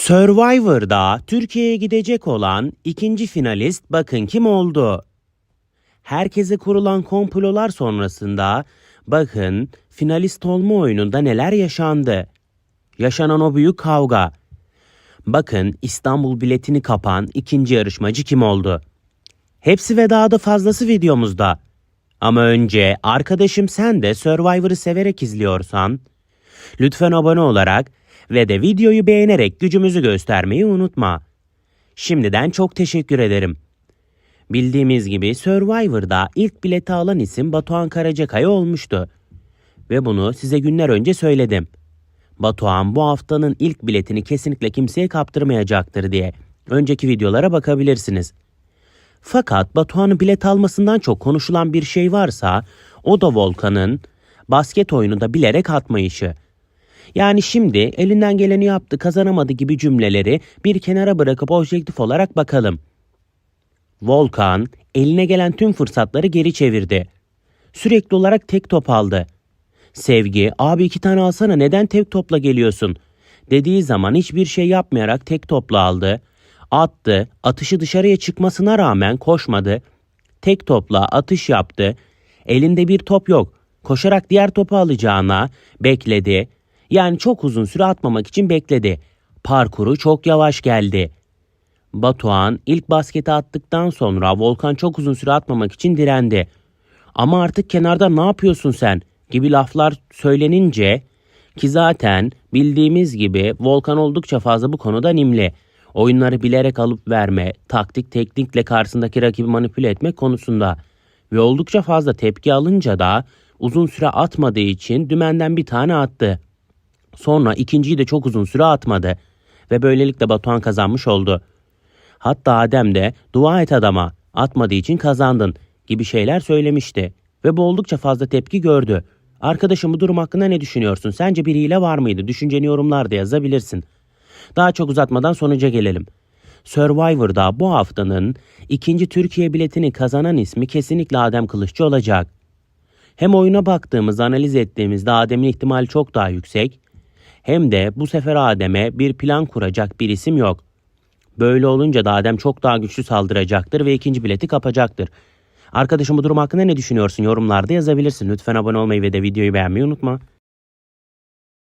Survivor'da Türkiye'ye gidecek olan ikinci finalist bakın kim oldu? Herkese kurulan komplolar sonrasında bakın finalist olma oyununda neler yaşandı. Yaşanan o büyük kavga. Bakın İstanbul biletini kapan ikinci yarışmacı kim oldu? Hepsi ve daha da fazlası videomuzda. Ama önce arkadaşım sen de Survivor'ı severek izliyorsan lütfen abone olarak ve de videoyu beğenerek gücümüzü göstermeyi unutma. Şimdiden çok teşekkür ederim. Bildiğimiz gibi Survivor'da ilk bileti alan isim Batuhan Karacakaya olmuştu. Ve bunu size günler önce söyledim. Batuhan bu haftanın ilk biletini kesinlikle kimseye kaptırmayacaktır diye. Önceki videolara bakabilirsiniz. Fakat Batuhan'ın bilet almasından çok konuşulan bir şey varsa o da Volkan'ın basket oyununda bilerek atmayışı. Yani şimdi elinden geleni yaptı kazanamadı gibi cümleleri bir kenara bırakıp objektif olarak bakalım. Volkan eline gelen tüm fırsatları geri çevirdi. Sürekli olarak tek top aldı. Sevgi abi iki tane alsana neden tek topla geliyorsun dediği zaman hiçbir şey yapmayarak tek topla aldı. Attı, atışı dışarıya çıkmasına rağmen koşmadı. Tek topla atış yaptı. Elinde bir top yok. Koşarak diğer topu alacağına bekledi. Yani çok uzun süre atmamak için bekledi. Parkuru çok yavaş geldi. Batuhan ilk basketi attıktan sonra Volkan çok uzun süre atmamak için direndi. Ama artık kenarda ne yapıyorsun sen gibi laflar söylenince ki zaten bildiğimiz gibi Volkan oldukça fazla bu konuda nimli. Oyunları bilerek alıp verme, taktik teknikle karşısındaki rakibi manipüle etmek konusunda ve oldukça fazla tepki alınca da uzun süre atmadığı için dümenden bir tane attı. Sonra ikinciyi de çok uzun süre atmadı ve böylelikle Batuhan kazanmış oldu. Hatta Adem de dua et adama atmadığı için kazandın gibi şeyler söylemişti ve bu oldukça fazla tepki gördü. Arkadaşım bu durum hakkında ne düşünüyorsun? Sence bir hile var mıydı? Düşünceni yorumlarda yazabilirsin. Daha çok uzatmadan sonuca gelelim. Survivor'da bu haftanın ikinci Türkiye biletini kazanan ismi kesinlikle Adem Kılıççı olacak. Hem oyuna baktığımız, analiz ettiğimizde Adem'in ihtimali çok daha yüksek. Hem de bu sefer Adem'e bir plan kuracak bir isim yok. Böyle olunca da Adem çok daha güçlü saldıracaktır ve ikinci bileti kapacaktır. Arkadaşım bu durum hakkında ne düşünüyorsun? Yorumlarda yazabilirsin. Lütfen abone olmayı ve de videoyu beğenmeyi unutma.